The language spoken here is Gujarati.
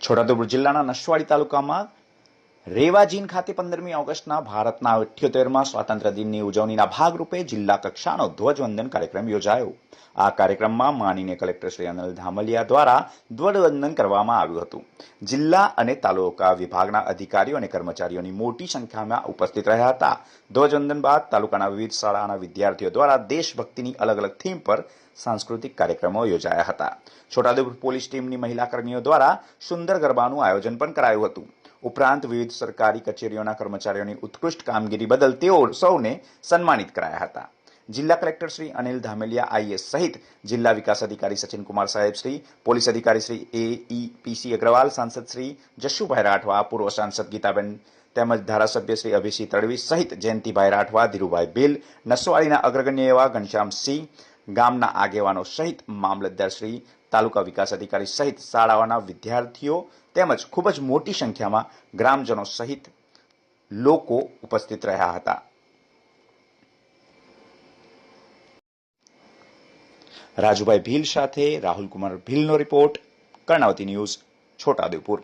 છોટાઉદેપુર જિલ્લાના નસવાડી તાલુકામાં રેવાજીન ખાતે પંદરમી ઓગસ્ટના ભારતના અઠ્યોતેરમાં સ્વાતંત્ર્ય દિનની ઉજવણીના ભાગરૂપે જિલ્લા કક્ષાનો ધ્વજવંદન કાર્યક્રમ યોજાયો. આ કાર્યક્રમમાં માનીને કલેક્ટર શ્રી અનિલ ધામલિયા દ્વારા ધ્વજવંદન કરવામાં આવ્યું હતું. જિલ્લા અને તાલુકા વિભાગના અધિકારીઓ અને કર્મચારીઓની મોટી સંખ્યામાં ઉપસ્થિત રહ્યા હતા. ધ્વજવંદન બાદ તાલુકાના વિવિધ શાળાના વિદ્યાર્થીઓ દ્વારા દેશભક્તિની અલગ અલગ થીમ પર સાંસ્કૃતિક કાર્યક્રમો યોજાયા હતા. છોટાઉદેપુર પોલીસ ટીમની મહિલા કર્મીઓ દ્વારા સુંદર ગરબાનું આયોજન પણ કરાયું હતું. ઉપરાંત વિવિધ સરકારી કચેરીઓના કર્મચારીઓની ઉત્કૃષ્ટ કામગીરી બદલ તેઓ સૌને સન્માનિત કરાયા હતા. જિલ્લા કલેક્ટર શ્રી અનિલ ધામેલિયા આઈએસ સહિત જિલ્લા વિકાસ અધિકારી સચિન કુમાર સાહેબ શ્રી, પોલીસ અધિકારી શ્રી એ ઈ પીસી અગ્રવાલ, સાંસદ શ્રી જશુભાઈ રાઠવા, પૂર્વ સાંસદ ગીતાબેન તેમજ ધારાસભ્ય શ્રી અભિસિંહ તડવી સહિત જયંતિભાઈ રાઠવા, ધીરુભાઈ બિલ નસવાડીના અગ્રગણ્ય એવા ઘનશ્યામસિંહ ગામના આગેવાનો સહિત મામલતદાર શ્રી તાલુકા વિકાસ અધિકારી સહિત શાળાઓના વિદ્યાર્થીઓ તેમજ ખૂબ જ મોટી સંખ્યામાં ગ્રામજનો સહિત લોકો ઉપસ્થિત રહ્યા હતા. રાજુભાઈ ભીલ સાથે રાહુલ કુમાર ભીલનો રિપોર્ટ, કર્ણાવતી ન્યૂઝ, છોટાઉદેપુર.